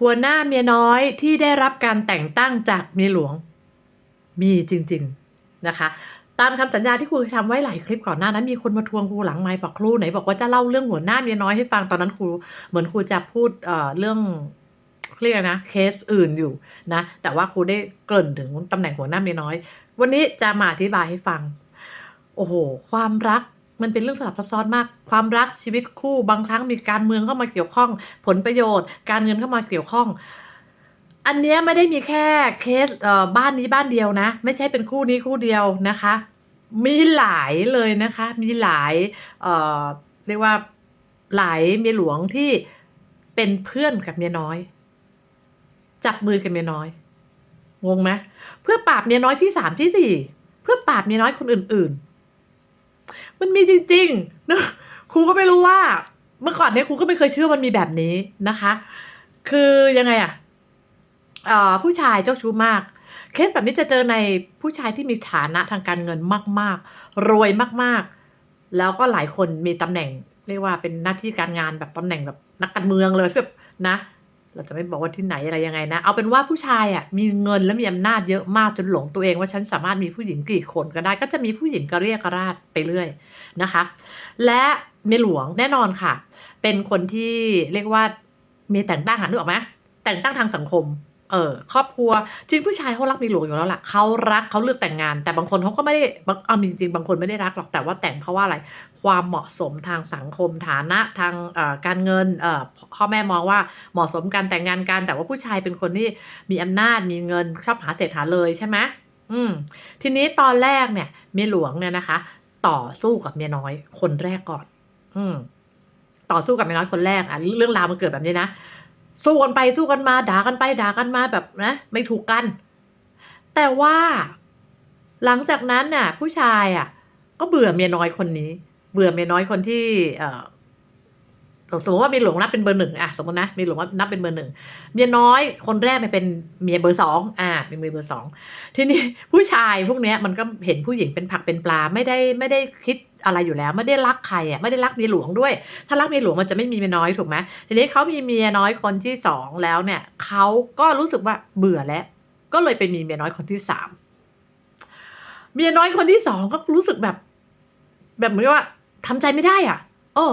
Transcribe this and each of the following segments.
หัวหน้าเมียน้อยที่ได้รับการแต่งตั้งจากเมียหลวง มีจริง ๆนะคะ ตามคำสัญญาที่ครูทำไว้หลายคลิปก่อนหน้านั้นมีคนมาทวงครูหลังไมค์บอกครูไหนบอกว่าจะเล่าเรื่องหัวหน้าเมียน้อยให้ฟังตอนนั้นครูเหมือนครูจะพูดเอ่อเรื่องเรียกนะเคสอื่นอยู่นะแต่ว่าครูได้เกริ่นถึงตำแหน่งหัวหน้าเมียน้อย วันนี้จะมาอธิบายให้ฟัง โอ้โห ความรัก มันเป็นเรื่องสลับซับซ้อนมาก ความรักชีวิตคู่บางครั้งมีการเมืองเข้ามาเกี่ยวข้อง ผลประโยชน์ การเงินเข้ามาเกี่ยวข้อง อันนี้ไม่ได้มีแค่เคสเบ้านนี้บ้านเดียวนะ ไม่ใช่เป็นคู่นี้คู่เดียวนะคะ มีหลายเลยนะคะ มีหลายเอ่อเรียกว่าหลายเมียหลวงที่เป็นเพื่อนกับเมียน้อย จับมือกับเมียน้อยงงไหมเพื่อปราบเมียน้อยที่สามที่สี่เพื่อปราบเมียน้อยคนอื่น ๆ มันมีจริงๆนะครูก็ไม่รู้ว่า เมื่อก่อนเนี่ยครูก็ไม่เคยเชื่อมันมีแบบนี้นะคะ คือยังไงอะเอ่อผู้ชายเจ้าชู้มากเคสแบบนี้จะเจอในผู้ชายที่มีฐานะทางการเงินมาก ๆ รวยมากๆ แล้วก็หลายคนมีตำแหน่ง เรียกว่าเป็นหน้าที่การงานแบบตำแหน่งแบบนักการเมืองเลยแบบนะ เราจะไม่บอกว่าที่ไหนอะไรยังไงนะ เอาเป็นว่าผู้ชายอะมีเงินและมีอำนาจเยอะมากจนหลงตัวเองว่าฉันสามารถมีผู้หญิงกี่คนก็ได้ ก็จะมีผู้หญิงกระเรียกกระราดไปเรื่อยนะคะ และในหลวงแน่นอนค่ะ เป็นคนที่เรียกว่ามีแต่งตั้งอะนึกออกไหมแต่งตั้งทางสังคม เออครอบครัวจริงผู้ชายเขารักในหลวงอยู่แล้วล่ะเขารักเขาเลือกแต่งงาน แต่บางคนเขาก็ไม่ได้บางเอาจริงๆบางคนไม่ได้รักหรอกแต่ว่าแต่งเขาว่าอะไร ความเหมาะสมทางสังคมฐานะทางการเงินพ่อแม่มองว่าเหมาะสมการแต่งงานกันแต่ว่าผู้ชายเป็นคนที่มีอำนาจมีเงินชอบหาเศรษฐาเลยใช่ไหมอืมทีนี้ตอนแรกเนี่ยเมียหลวงเนี่ยนะคะ ต่อสู้กับเมียน้อยคนแรกก่อน อืมต่อสู้กับเมียน้อยคนแรกอะเรื่องราวมันเกิดแบบนี้นะ สู้กันไปสู้กันมา ด่ากันไปด่ากันมาแบบนะ ไม่ถูกกัน แต่ว่า หลังจากนั้นน่ะ ผู้ชายอะ ก็เบื่อเมียน้อยคนนี้ เบื่อเมียน้อยคนที่เอ สมมติว่าเมียหลวงนับเป็นเบอร์หนึ่งอะสมมตินะเมียหลวงนับเป็นเบอร์หนึ่งเมียน้อยคนแรกเนี่ยเป็นเมียเบอร์สองอ่าเป็นเมียเบอร์สองทีนี้ผู้ชายพวกเนี้ยมันก็เห็นผู้หญิงเป็นผักเป็นปลาไม่ได้ไม่ได้คิดอะไรอยู่แล้วไม่ได้รักใครอะไม่ได้รักเมียหลวงด้วย ถ้ารักเมียหลวงมันจะไม่มีเมียน้อยถูกไหมทีนี้เขามีเมียน้อยคนที่สองแล้วเนี่ยเขาก็รู้สึกว่าเบื่อแล้ว ก็เลยไปมีเมียน้อยคนที่สามเมียน้อยคนที่สองก็รู้สึกแบบ แบบเหมือนว่าทำใจไม่ได้อะโอ้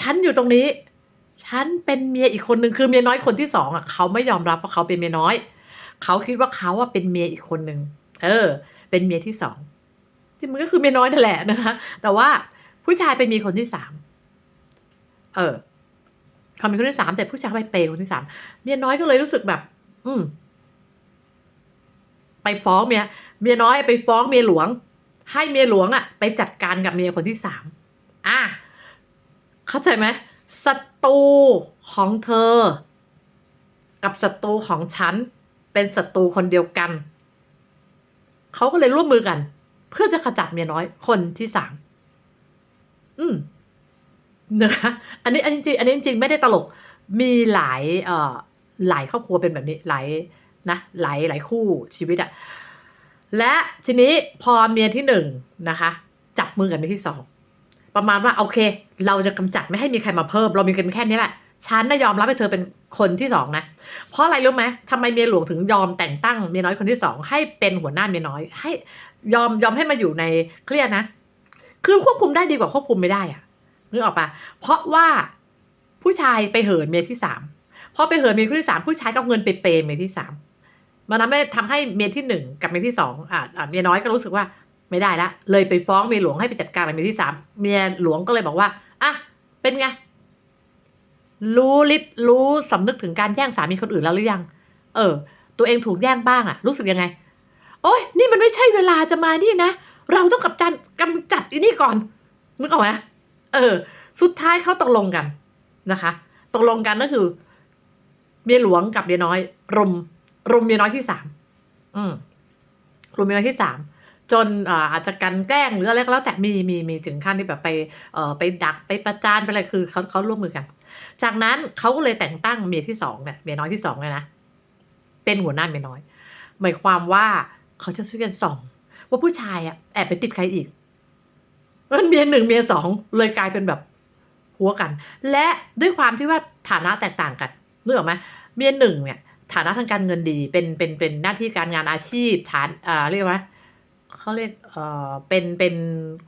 ฉันอยู่ตรงนี้ ฉันเป็นเมียอีกคนหนึ่งคือเมียน้อยคนที่สองอะเขาไม่ยอมรับว่าเขาเป็นเมียน้อย เขาคิดว่าเขาอะเป็นเมียอีกคนหนึ่งเออ เป็นเมียที่สองที่มันก็คือเมียน้อยนั่นแหละนะคะแต่ว่าผู้ชายไปมียคนที่สามเออเขามีคนที่สามแต่ผู้ชายไปเปย์คนที่สามเมียน้อยก็เลยรู้สึกแบบ อืมไปฟ้องเมียเมียน้อยไปฟ้องเมียหลวง ให้เมียหลวงอะ ไปจัดการกับเมียคนที่สามอะ เข้าใจไหมศัตรูของเธอ กับศัตรูของฉัน เป็นศัตรูคนเดียวกัน เขาก็เลยร่วมมือกัน เพื่อจะขจัดเมียน้อยคนที่สามอืมนะคะอันนี้อันนี้จริงอันนี้จริงไม่ได้ตลกมีหลายเอ่อหลายครอบครัวเป็นแบบนี้หลายนะหลายหลายคู่ชีวิตอะและทีนี้พอเมียที่หนึ่งนะคะ จับมือกับเมียที่สอง ประมาณว่าโอเค เราจะกำจัดไม่ให้มีใครมาเพิ่ม เรามีกันแค่นี้แหละฉันน่ะยอมรับให้เธอเป็นคนที่สองนะ เพราะอะไรรู้ไหมทำไมเมียหลวงถึงยอมแต่งตั้งเมียน้อยคนที่สองให้เป็นหัวหน้าเมียน้อย ให้ยอมยอมให้มาอยู่ในเครียกนะ คือควบคุมได้ดีกว่าควบคุมไม่ได้อะนึกออกปะเพราะว่าผู้ชายไปเหินเมียที่สามพอไปเหินเมียคนที่สามผู้ชายก็เอาเงินไปเปย์เมียที่สามมันทำให้ทำให้เมียที่หนึ่งกับเมียที่สองอ่าเมียน้อยก็รู้สึกว่า ไม่ได้ละเลยไปฟ้องเมียหลวงให้ไปจัดการกับเมียที่สามเมียหลวงก็เลยบอกว่าอะเป็นไงรู้ลิรู้สำนึกถึงการแย่งสามีคนอื่นแล้วหรือยัง เออ ตัวเองถูกแย่งบ้างอะรู้สึกยังไง โอ้ยนี่มันไม่ใช่เวลาจะมานี่นะ เราต้องกับจันกำจัดอีนี่ก่อนนึกออกไหมเออ สุดท้ายเขาตกลงกันนะคะ ตกลงกันก็คือ เมียหลวงกับเมียน้อย รุม รุมเมียน้อยที่สามอืมรุมเมียน้อยที่สาม จนอาจจะกันแกล้งหรืออะไรก็แล้วแต่มีมีมีถึงขั้นที่แบบไปเอ่อไปดักไปประจานไปอะไรคือเขาเขาร่วมมือกัน จากนั้นเขาก็เลยแต่งตั้งเมียที่สองเนี่ยเมียน้อยที่สองเลยนะเป็นหัวหน้าเมียน้อย หมายความว่าเขาจะช่วยกันส่อง ว่าผู้ชายอะแอบไปติดใครอีกมันเมียหนึ่งเมียสองเลยกลายเป็นแบบหัวกัน และด้วยความที่ว่าฐานะแตกต่างกันนึกออกไหมเมียหนึ่งเนี่ยฐานะทางการเงินดีเป็นเป็นเป็นหน้าที่การงานอาชีพฐานอ่าเรียกว่า เขาเรียกเอ่อเป็นเป็น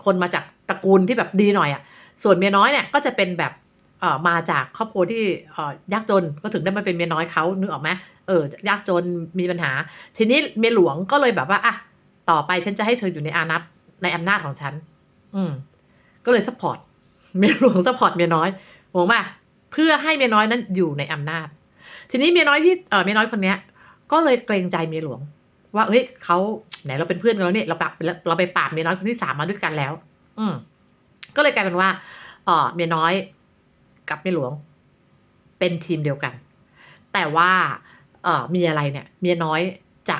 คนมาจากตระกูลที่แบบดีหน่อยอะ่ะส่วนเมียน้อยเนี่ยก็จะเป็นแบบเอ่อมาจากครอบครัวที่เออยากจนก็ถึงได้มาเป็นเมียน้อยเขานึกออกไหมเออยากจนมีปัญหา ทีนี้เมียหลวงก็เลยแบบว่าอะต่อไปฉันจะให้เธออยู่ในอานัตในอำนาจของฉัน อืม ก็เลยสปอร์ตเมียหลวงสปอร์ตเมียน้อยงงป่ะเพื่อให้เมียน้อยนั้นอยู่ในอำนาจ ทีนี้เมียน้อยที่เออเมียน้อยคนเนี้ย ก็เลยเกรงใจเมียหลวง ว่าเฮ้ยเขาไหนเราเป็นเพื่อนกันแล้วเนี่ยเราปเราไปปราบเมียน้อยคนที่สามมาด้วยกันแล้ว อืมก็เลยกลายเป็นว่าเออเมียน้อยกับเมียหลวง เป็นทีมเดียวกัน แต่ว่าเออมีอะไรเนี่ย เมียน้อยจะ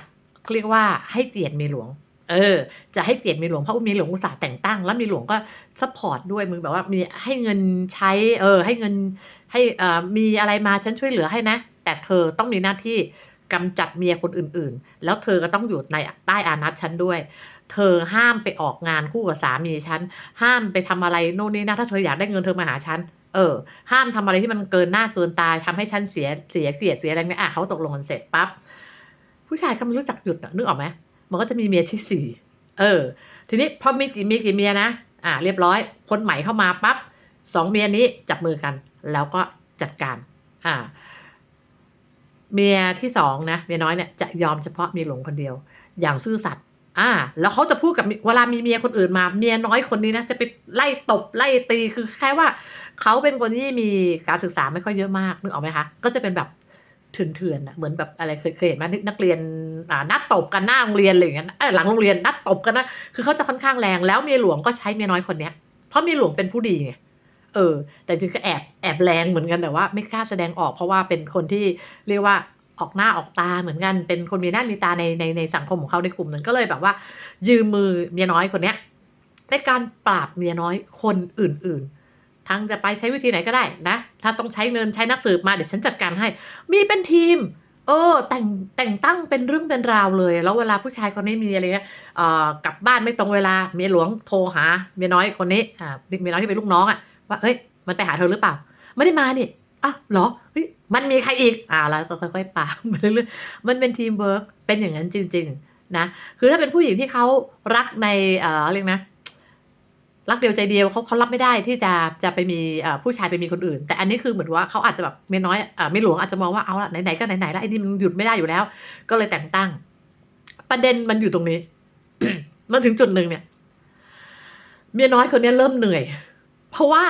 เรียกว่าให้เกียรติเมียหลวง เออ จะให้เกียรติเมียหลวงเพราะว่าเมียหลวงอุตส่าห์แต่งตั้งแล้วเมียหลวงก็ซัพพอร์ตด้วยมึงแบบว่ามีให้เงินใช้ เออ ให้เงินให้เอ่อมีอะไรมาฉันช่วยเหลือให้นะแต่เธอต้องมีหน้าที่ กำจัดเมียคนอื่นๆ แล้วเธอก็ต้องอยู่ในใต้อานัตฉันด้วย เธอห้ามไปออกงานคู่กับสามีฉัน ห้ามไปทำอะไรโน่นนี่นะถ้าเธออยากได้เงินเธอมาหาฉัน เออ ห้ามทำอะไรที่มันเกินหน้าเกินตาทำให้ฉันเสียเสียเกียรติเสียอะไรเนี่ยอะเขาตกลงกันเสร็จปั๊บผู้ชายก็ไม่รู้จักหยุดนึกออกไหมมันก็จะมีเมียที่สี่เออ ทีนี้พอมีกี่มีกี่เมียนะอ่าเรียบร้อย คนใหม่เข้ามาปั๊บสองเมียนี้จับมือกัน แล้วก็จัดการ อ่า เมียที่สองนะเมียน้อยเนี่ยจะยอมเฉพาะเมียหลวงคนเดียว อย่างซื่อสัตย์อ่า แล้วเขาจะพูดกับเวลามีเมียคนอื่นมา เมียน้อยคนนี้นะจะไปไล่ตบไล่ตีคือแค่ว่าเขาเป็นคนที่มีการศึกษาไม่ค่อยเยอะมากนึกออกไหมคะก็จะเป็นแบบเถื่อนๆอะเหมือนแบบอะไรเคยเคยเห็นไหมนักเรียนอ่านัดตบกันหน้าโรงเรียนอะไรอย่างเงี้ยเออหลังโรงเรียนนัดตบกันนะคือเขาจะค่อนข้างแรงแล้วเมียหลวงก็ใช้เมียน้อยคนเนี้ยเพราะเมียหลวงเป็นผู้ดีไง เออ แต่จริงก็แอบแอบแรงเหมือนกันแต่ว่าไม่กล้าแสดงออกเพราะว่าเป็นคนที่เรียกว่าออกหน้าออกตาเหมือนกัน เป็นคนมีหน้ามีตาในในในสังคมของเขาในกลุ่มนั้นก็เลยแบบว่า ยืมมือเมียน้อยคนเนี้ยในการปราบเมียน้อยคนอื่น ๆ ทั้งจะไปใช้วิธีไหนก็ได้นะ ถ้าต้องใช้เงินใช้นักสืบมาเดี๋ยวฉันจัดการให้ มีเป็นทีม เออ แต่งแต่งตั้งเป็นเรื่องเป็นราวเลย แล้วเวลาผู้ชายคนนี้มีอะไรเงี้ยเออกลับบ้านไม่ตรงเวลาเมียหลวงโทรหาเมียน้อยคนนี้อ่าเมียน้อยที่เป็นลูกน้องอะ ว่าเฮ้ยมันไปหาเธอหรือเปล่า ไม่ได้มานี่อ้าวเหรอเฮ้ยมันมีใครอีกอ่าแล้วก็ค่อยๆปาไปเรื่อยๆมันเป็นทีมเวิร์กเป็นอย่างนั้นจริง ๆ นะ คือถ้าเป็นผู้หญิงที่เขารักในเอ่อเรียกนะรักเดียวใจเดียวเขาเขารับไม่ได้ที่จะจะไปมีผู้ชายไปมีคนอื่น แต่อันนี้คือเหมือนว่าเขาอาจจะแบบเมียน้อยอ่าเมียหลวงอาจจะมองว่าเอาละไหนๆก็ไหนๆแล้วไอ้นี่มันหยุดไม่ได้อยู่แล้ว ก็เลยแต่งตั้ง ประเด็นมันอยู่ตรงนี้มันถึงจุดหนึ่งเนี่ย เมียน้อยคนนี้เริ่มเหนื่อย เพราะว่า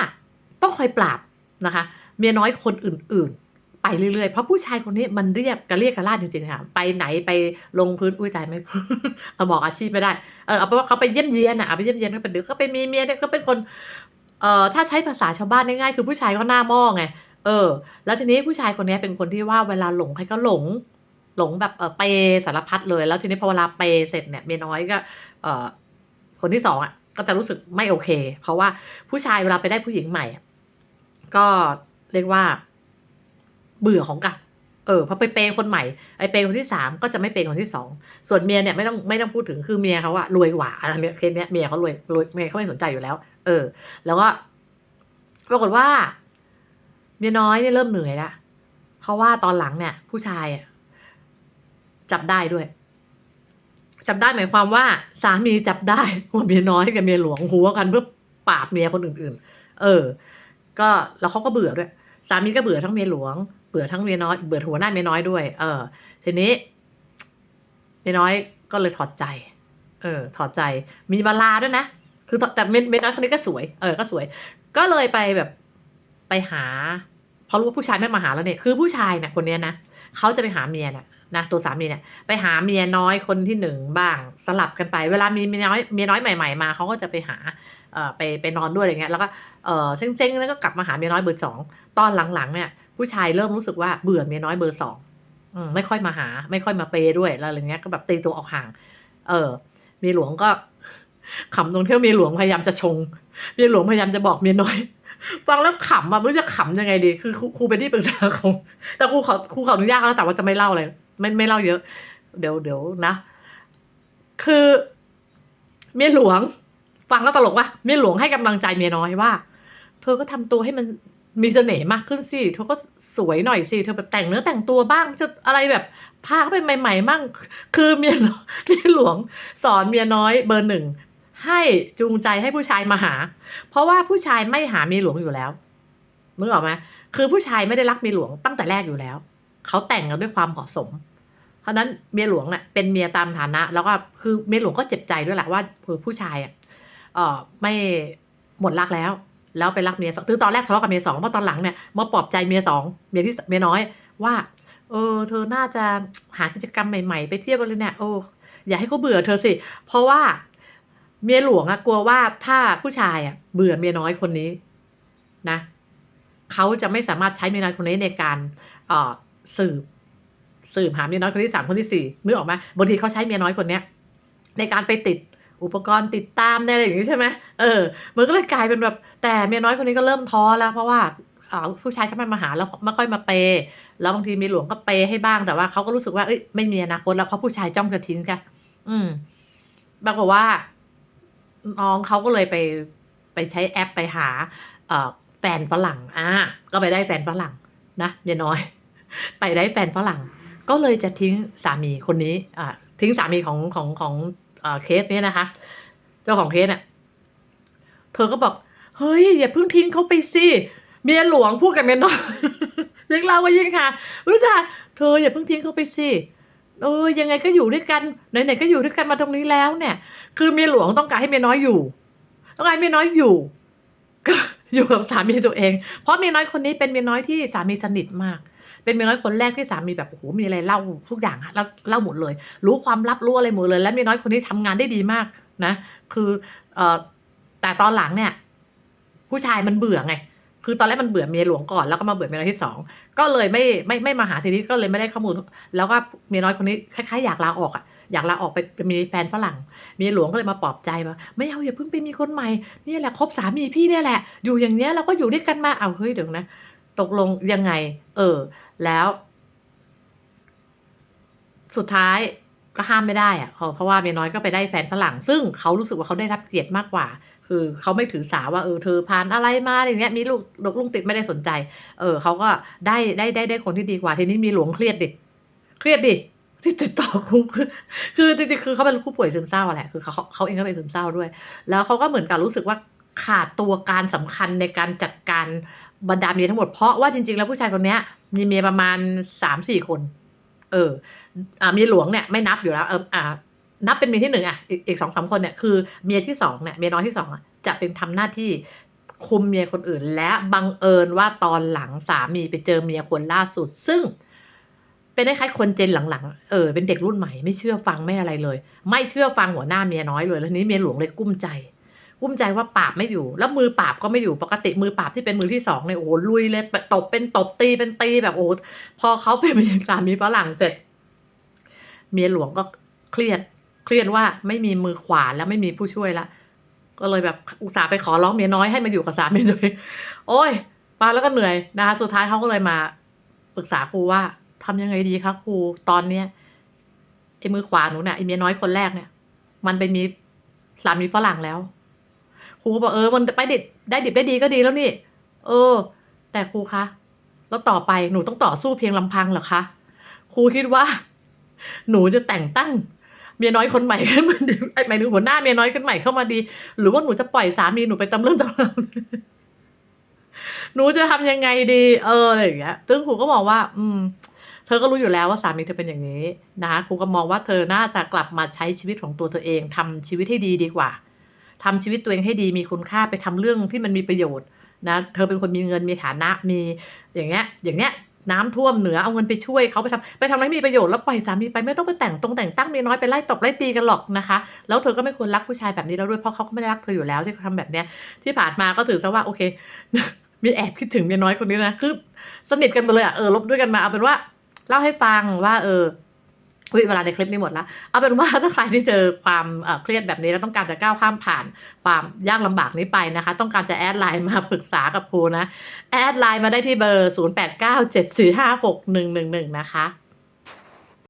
ต้องคอยปราบนะคะเมียน้อยคนอื่นๆ ไปเรื่อยๆ เพราะผู้ชายคนนี้มันเรียกกระเรียกกระลาดจริงๆค่ะ ไปไหนไปลงพื้นอุ้ยตายไม่เอาบอกอาชีพไม่ได้ เออเอาเป็นว่าเขาไปเยี่ยมเยียนอะเอาไปเยี่ยมเยียนก็เป็นเดี๋ยวก็ไปมีเมียเนี่ยก็เป็นคน เอ่อถ้าใช้ภาษาชาวบ้านง่ายๆคือผู้ชายก็หน้าหม้อไง เออ แล้วทีนี้ผู้ชายคนนี้เป็นคนที่ว่าเวลาหลงใครก็หลง หลงแบบเออเปยสารพัดเลย แล้วทีนี้พอเวลาเปยเสร็จเนี่ยเมียน้อยก็ เออคนที่สองอะ ก็จะรู้สึกไม่โอเค เพราะว่าผู้ชายเวลาไปได้ผู้หญิงใหม่ ก็เรียกว่า เบื่อของกันเออพอไปเปย์คนใหม่ไอเปย์คนที่สามก็จะไม่เปย์คนที่สองส่วนเมียเนี่ยไม่ต้องไม่ต้องพูดถึงคือเมียเขาอะรวยกว่าอันเนี้ยเคสเนี้ยเมียเขารวยรวยเมียเขาไม่สนใจอยู่แล้ว เออ แล้วก็ปรากฏว่า เมียน้อยเนี่ยเริ่มเหนื่อยละเพราะว่าตอนหลังเนี่ย ผู้ชายจับได้ด้วย จับได้หมายความว่าสามีจับได้ว่าเมียน้อยกับเมียหลวงหัวกันเพื่อปราบเมียคนอื่น ๆ เออ ก็แล้วเขาก็เบื่อด้วย สามีก็เบื่อทั้งเมียหลวง เบื่อทั้งเมียน้อย เบื่อหัวหน้าเมียน้อยด้วย เออ ทีนี้เมียน้อยก็เลยถอดใจ เออ ถอดใจ มีบาลาด้วยนะ คือแต่เมียเมียน้อยคนนี้ก็สวย เออ ก็สวย ก็เลยไปแบบไปหาพอรู้ว่าผู้ชายไม่มาหาแล้วเนี่ย คือผู้ชายเนี่ยคนนี้นะเขาจะไปหาเมียเนี่ย นะตัวสามีเนี่ยไปหาเมียน้อยคนที่หนึ่งบ้างสลับกันไป เวลามีเมียน้อยเมียน้อยใหม่ๆมาเขาก็จะไปหาเอ่อไปไปนอนด้วยอะไรเงี้ยแล้วก็เออเซ็งๆแล้วก็กลับมาหาเมียน้อยเบอร์สองตอนหลังๆเนี่ยผู้ชายเริ่มรู้สึกว่าเบื่อเมียน้อยเบอร์สองอืมไม่ค่อยมาหา ไม่ค่อยมาเปย์ด้วยแล้วอะไรเงี้ยก็แบบตีตัวออกห่าง เออเมียหลวงก็ขำตรงที่ว่าเมียหลวงพยายามจะชงเมียหลวงพยายามจะบอกเมียน้อยฟังแล้วขำอะไม่รู้จะขำยังไงดี คือครูเป็นที่ปรึกษาเขาแต่ครูขอครูขออนุญาตแล้วแต่ว่าจะไม่เล่าอะไร ไม่ไม่เล่าเยอะ เดี๋ยวเดี๋ยวนะ คือเมียหลวง ฟังแล้วตลกว่าเมียหลวงให้กำลังใจเมียน้อยว่า เธอก็ทำตัวให้มันมีเสน่ห์มากขึ้นสิเธอก็สวยหน่อยสิเธอแบบแต่งเนื้อแต่งตัวบ้างจะอะไรแบบพาเขาไปใหม่ๆมั่งคือเมียเมียหลวง สอนเมียน้อยเบอร์หนึ่งให้จูงใจให้ผู้ชายมาหา เพราะว่าผู้ชายไม่หาเมียหลวงอยู่แล้วมึงออกไหมคือผู้ชายไม่ได้รักเมียหลวงตั้งแต่แรกอยู่แล้ว เขาแต่งกันด้วยความเหมาะสม ราะนั้นเมียหลวงเนี่ยเป็นเมียตามฐานะ แล้วก็คือเมียหลวงก็เจ็บใจด้วยแหละว่าคือผู้ชายอะเออไม่หมดรักแล้ว แล้วไปรักเมียสองคือตอนแรกทะเลาะกับเมียสองเพราะตอนหลังเนี่ยมาปลอบใจเมียสองเมียที่เมียน้อยว่า เออ เธอน่าจะหากิจกรรมใหม่ๆ ไปเที่ยวกันเลยเนี่ยโอ้อย่าให้เขาเบื่อเธอสิ เพราะว่าเมียหลวงอะกลัวว่าถ้าผู้ชายอะเบื่อเมียน้อยคนนี้นะเขาจะไม่สามารถใช้เมียน้อยคนนี้ในการเออสืบ สืบหาเมียน้อยคนที่สามคนที่สี่นึกออกไหมบางทีเขาใช้เมียน้อยคนเนี้ยในการไปติดอุปกรณ์ติดตามในอะไรอย่างนี้ใช่ไหมเออ มันก็เลยกลายเป็นแบบแต่เมียน้อยคนนี้ก็เริ่มท้อแล้ว เพราะว่าผู้ชายเขาไม่มาหาแล้วไม่ค่อยมาเปย์แล้วบางทีมีหลวงก็เปย์ให้บ้างแต่ว่าเขาก็รู้สึกว่าเอ้ยไม่มีอนาคตแล้วเพราะผู้ชายจ้องจะทิ้งกันอืมปรากฏว่า น้องเขาก็เลยไปไปใช้แอปไปหาเอแฟนฝรั่งอ่าก็ไปได้แฟนฝรั่งนะเมียน้อย ไปได้แฟนฝรั่ง ก็เลยจะทิ้งสามีคนนี้อ่าทิ้งสามีของของของเอ่อเคสเนี้ยนะคะ เจ้าของเคสเนี่ยเธอก็บอก เฮ้ย อย่าเพิ่งทิ้งเขาไปสิเมียหลวงพูดกับเมียน้อยยิ่งเล่าว่ายิ่งค่ะรู้จักเธออย่าเพิ่งทิ้งเขาไปสิเออยังไงก็อยู่ด้วยกันไหนๆก็อยู่ด้วยกันมาตรงนี้แล้วเนี่ย คือเมียหลวงต้องการให้เมียน้อยอยู่ต้องการเมียน้อยอยู่ ก็อยู่กับสามีตัวเอง เพราะเมียน้อยคนนี้เป็นเมียน้อยที่สามีสนิทมาก เป็นเมียน้อยคนแรกที่สามีแบบโอ้โหมีอะไรเล่าทุกอย่างอะเล่าเล่าหมดเลย รู้ความลับรู้อะไรหมดเลย และเมียน้อยคนนี้ทำงานได้ดีมากนะ คือเอ่อแต่ตอนหลังเนี่ย ผู้ชายมันเบื่อไง คือตอนแรกมันเบื่อเมียหลวงก่อนแล้วก็มาเบื่อเมียน้อยที่สองก็เลยไม่ไม่ไม่มาหาทีนี้ก็เลยไม่ได้ข้อมูล แล้วก็เมียน้อยคนนี้คล้ายๆอยากลาออกอะอยากลาออกไปมีแฟนฝรั่งมีหลวงก็เลยมาปลอบใจว่าไม่เอาอย่าเพิ่งไปมีคนใหม่นี่แหละคบสามีพี่เนี่ยแหละ อยู่อย่างเนี้ยเราก็อยู่ด้วยกันมาเอาเฮ้ยเดี๋ยวนะ ตกลงยังไง เออ แล้ว สุดท้ายก็ห้ามไม่ได้อะเพราะว่าเมียน้อยก็ไปได้แฟนฝรั่ง ซึ่งเขารู้สึกว่าเขาได้รับเกียรติมากกว่า คือเขาไม่ถือสาว่าเออเธอผ่านอะไรมาอะไรเงี้ยมีลูกดกลุงติดไม่ได้สนใจ เออเขาก็ได้ได้ได้ได้คนที่ดีกว่าทีนี้มีหลวงเครียดดิเครียดดิที่ติดต่อคุกคือคือจริงๆคือเขาเป็นผู้ป่วยซึมเศร้าอะแหละคือเขาเขาเขาเองก็เป็นซึมเศร้าด้วย แล้วเขาก็เหมือนกับรู้สึกว่าขาดตัวการสำคัญในการจัดการ บรรดาเมียทั้งหมดเพราะว่าจริง ๆ แล้วผู้ชายคนเนี้ย มีเมียประมาณสามสี่คน เออ อ่าเมียหลวงเนี่ยไม่นับอยู่แล้วเอออ่า นับเป็นเมียที่หนึ่งอะอีกสองสามคนเนี่ยคือเมียที่สองเนี่ยเมียน้อยที่สองอะจะเป็นทำหน้าที่คุมเมียคนอื่น และบังเอิญว่าตอนหลังสามีไปเจอเมียคนล่าสุด ซึ่งเป็นคล้ายคนเจนหลังๆ เออเป็นเด็กรุ่นใหม่ไม่เชื่อฟังไม่อะไรเลย ไม่เชื่อฟังหัวหน้าเมียน้อยเลยแล้วนี้เมียหลวงเลยกุ้มใจ กุ้มใจว่าปราบไม่อยู่ แล้วมือปราบก็ไม่อยู่ปกติมือปราบที่เป็นมือที่สองเนี่ยโอ้โหลุยเลยตบเป็นตบตีเป็นตีแบบโอ้พอเขาเป็นเมีสามีฝรั่งเสร็จ เมียหลวงก็เครียดเครียดว่าไม่มีมือขวาแล้วไม่มีผู้ช่วยละก็เลยแบบอุตส่าห์ไปขอร้องเมียน้อยให้มาอยู่กับสามีตัวเองโอ้ยฟังแล้วก็เหนื่อยนะคะสุดท้ายเขาก็เลยมาปรึกษาครูว่าทำยังไงดีคะครูตอนเนี้ยไอ้มือขวาหนูเนี่ยไอ้เมียน้อยคนแรกเนี่ย มันไปมีสามีฝรั่งแล้ว รูก็บอกเออมันไปดิบได้ดิบได้ดีก็ดีแล้วนี่ เออ แต่ครูคะแล้วต่อไปหนูต้องต่อสู้เพียงลำพังเหรอคะครูคิดว่า หนูจะแต่งตั้งเมียน้อยคนใหม่ขึ้นมาดีไอ้หมายถึงหัวหน้าเมียน้อยคนใหม่เข้ามาดี หรือว่าหนูจะปล่อยสามีหนูไปตำเรื่องตำราวหนูจะทำยังไงดี เอออะไรอย่างเงี้ยซึ่งครูก็บอกว่า อืม เธอก็รู้อยู่แล้วว่าสามีเธอเป็นอย่างนี้นะคะครูก็มองว่าเธอน่าจะกลับมาใช้ชีวิตของตัวเธอเองทำชีวิตให้ดีดีกว่า ทำชีวิตตัวเองให้ดีมีคุณค่าไปทำเรื่องที่มันมีประโยชน์นะเธอเป็นคนมีเงินมีฐานะมีอย่างเงี้ยอย่างเงี้ยน้ำท่วมเหนือเอาเงินไปช่วยเขาไปทำไปทำอะไรมีประโยชน์แล้วปล่อยสามีไปไม่ต้องไปแต่งตรงแต่งตั้งเมียน้อยไปไล่ตบไล่ตีกันหรอกนะคะ แล้วเธอก็ไม่ควรรักผู้ชายแบบนี้แล้วด้วยเพราะเขาก็ไม่ได้รักเธออยู่แล้วที่เขาทำแบบเนี้ยที่ผ่านมาก็ถือซะว่าโอเค มีแอบคิดถึงเมียน้อยคนนี้นะคือสนิทกันไปเลยอะเออลบด้วยกันมาเอาเป็นว่าเล่าให้ฟังว่าเออ เวลาในคลิปนี้หมดละเอาเป็นว่าถ้าใครที่เจอความเอ่อเครียดแบบนี้แล้วต้องการจะก้าวข้ามผ่านความยากลำบากนี้ไปนะคะ ต้องการจะแอดไลน์มาปรึกษากับครูนะ แอดไลน์มาได้ที่เบอร์ 0897456111 นะคะ